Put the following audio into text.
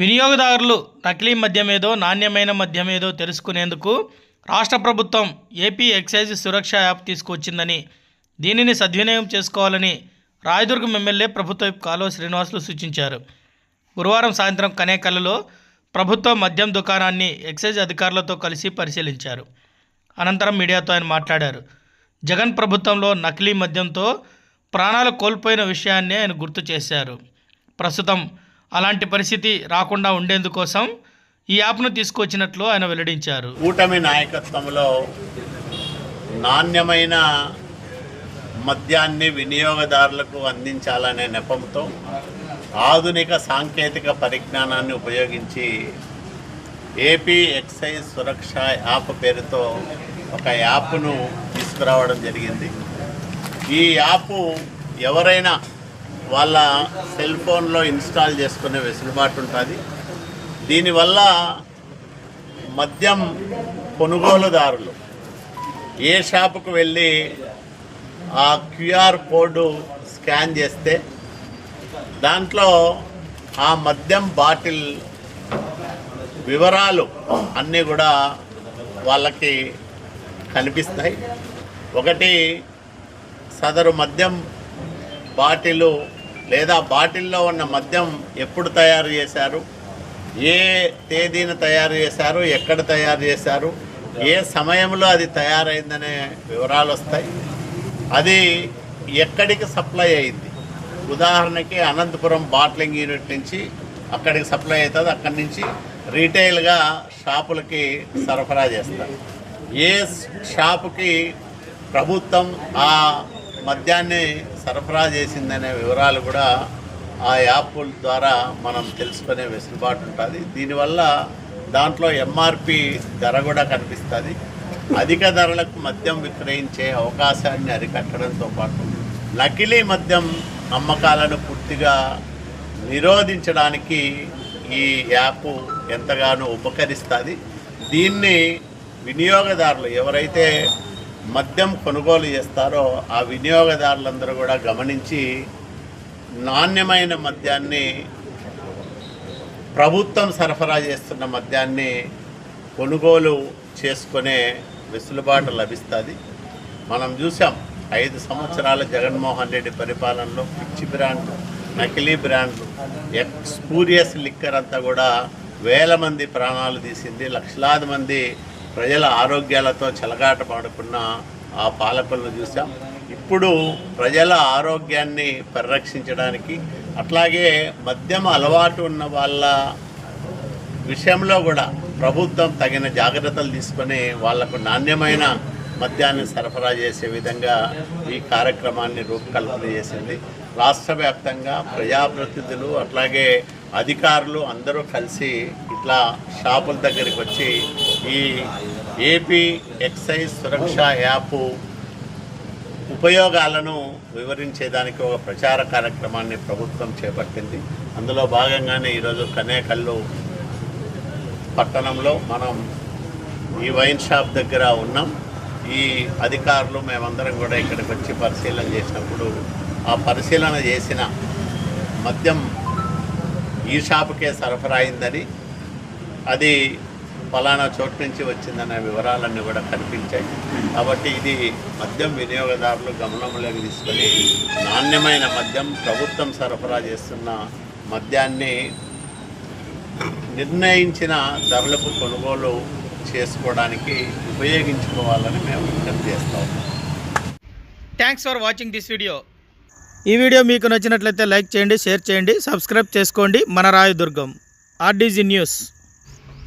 వినియోగదారులు నకిలీ మద్యమేదో నాణ్యమైన మద్యమేదో తెలుసుకునేందుకు రాష్ట్ర ప్రభుత్వం ఏపీ ఎక్సైజ్ సురక్ష యాప్ తీసుకొచ్చిందని దీనిని సద్వినియోగం చేసుకోవాలని రాయదుర్గం ఎమ్మెల్యే ప్రభుత్వ కాలువ శ్రీనివాసులు సూచించారు. గురువారం సాయంత్రం కనేకల్లో ప్రభుత్వ మద్యం దుకాణాన్ని ఎక్సైజ్ అధికారులతో కలిసి పరిశీలించారు. అనంతరం మీడియాతో ఆయన మాట్లాడారు. జగన్ ప్రభుత్వంలో నకిలీ మద్యంతో ప్రాణాలు కోల్పోయిన విషయాన్ని ఆయన గుర్తు చేశారు. ప్రస్తుతం అలాంటి పరిస్థితి రాకుండా ఉండేందుకోసం ఈ యాప్ను తీసుకొచ్చినట్లు ఆయన వెల్లడించారు. కూటమి నాయకత్వంలో నాణ్యమైన మద్యాన్ని వినియోగదారులకు అందించాలనే నెపంతో ఆధునిక సాంకేతిక పరిజ్ఞానాన్ని ఉపయోగించి ఏపీ ఎక్సైజ్ సురక్ష యాప్ పేరుతో ఒక యాప్ను తీసుకురావడం జరిగింది. ఈ యాప్ ఎవరైనా వాళ్ళ సెల్ ఫోన్లో ఇన్స్టాల్ చేసుకునే వెసులుబాటు ఉంటుంది. దీనివల్ల మద్యం కొనుగోలుదారులు ఏ షాపుకు వెళ్ళి ఆ క్యూఆర్ కోడ్ స్కాన్ చేస్తే దాంట్లో ఆ మద్యం బాటిల్ వివరాలు అన్నీ కూడా వాళ్ళకి కనిపిస్తాయి. ఒకటి సదరు మద్యం బాటిలు లేదా బాటిల్లో ఉన్న మద్యం ఎప్పుడు తయారు చేశారు? ఏ తేదీన తయారు చేశారు? ఎక్కడ తయారు చేశారు? ఏ సమయంలో అది తయారైందనే వివరాలు వస్తాయి. అది ఎక్కడికి సప్లై అయింది? ఉదాహరణకి అనంతపురం బాట్లింగ్ యూనిట్ నుంచి అక్కడికి సప్లై అవుతుంది. అక్కడి నుంచి రీటైల్గా షాపులకి సరఫరా చేస్తారు. ఏ షాపుకి ప్రభుత్వం ఆ మద్యాన్ని సరఫరా చేసిందనే వివరాలు కూడా ఆ యాప్ ద్వారా మనం తెలుసుకునే వెసులుబాటు ఉంటుంది. దీనివల్ల దాంట్లో ఎంఆర్పి ధర కూడా కనిపిస్తుంది. అధిక ధరలకు మద్యం విక్రయించే అవకాశాన్ని అరికట్టడంతో పాటు నకిలీ మద్యం అమ్మకాలను పూర్తిగా నిరోధించడానికి ఈ యాప్ ఎంతగానో ఉపకరిస్తుంది. దీన్ని వినియోగదారులు ఎవరైతే మద్యం కొనుగోలు చేస్తారో ఆ వినియోగదారులందరూ కూడా గమనించి నాణ్యమైన మద్యాన్ని ప్రభుత్వం సరఫరా చేస్తున్న మద్యాన్ని కొనుగోలు చేసుకునే వెసులుబాటు లభిస్తుంది. మనం చూసాం ఐదు సంవత్సరాల జగన్మోహన్ రెడ్డి పరిపాలనలో పిచ్చి బ్రాండ్లు నకిలీ బ్రాండ్లు ఎక్స్పూరియస్ లిక్కర్ అంతా కూడా వేల మంది ప్రాణాలు తీసింది లక్షలాది మంది ప్రజల ఆరోగ్యాలతో చెలగాట పాడుకున్న ఆ పాలకులను చూసాం. ఇప్పుడు ప్రజల ఆరోగ్యాన్ని పరిరక్షించడానికి అట్లాగే మద్యం అలవాటు ఉన్న వాళ్ళ విషయంలో కూడా ప్రభుత్వం తగిన జాగ్రత్తలు తీసుకొని వాళ్ళకు నాణ్యమైన మద్యాన్ని సరఫరా చేసే విధంగా ఈ కార్యక్రమాన్ని రూపకల్పన చేసింది. రాష్ట్ర వ్యాప్తంగా ప్రజాప్రతినిధులు అట్లాగే అధికారులు అందరూ కలిసి ఇట్లా షాపుల దగ్గరికి వచ్చి ఈ ఏపీ ఎక్సైజ్ సురక్ష యాప్ ఉపయోగాలను వివరించేదానికి ఒక ప్రచార కార్యక్రమాన్ని ప్రభుత్వం చేపట్టింది. అందులో భాగంగానే ఈరోజు కనేకల్లు పట్టణంలో మనం ఈ వైన్ షాప్ దగ్గర ఉన్నాం. ఈ అధికారులు మేమందరం కూడా ఇక్కడికి వచ్చి పరిశీలన చేసినప్పుడు ఆ పరిశీలన చేసిన మద్యం ఈ షాపుకే సరఫరా అయిందని అది ఫలానా చోటు నుంచి వచ్చిందనే వివరాలన్నీ కూడా కనిపించాయి. కాబట్టి ఇది మద్యం వినియోగదారులు గమనంలోకి తీసుకొని నాణ్యమైన మద్యం ప్రభుత్వం సరఫరా చేస్తున్న మద్యాన్ని నిర్ణయించిన ధరలకు కొనుగోలు చేసుకోవడానికి ఉపయోగించుకోవాలని మేము విజ్ఞప్తి చేస్తాం thanks for watching this video ఈ వీడియో మీకు నచ్చినట్లయితే లైక్ చేయండి షేర్ చేయండి సబ్స్క్రైబ్ చేసుకోండి. మన రాయదుర్గం ఆర్డీజీ న్యూస్.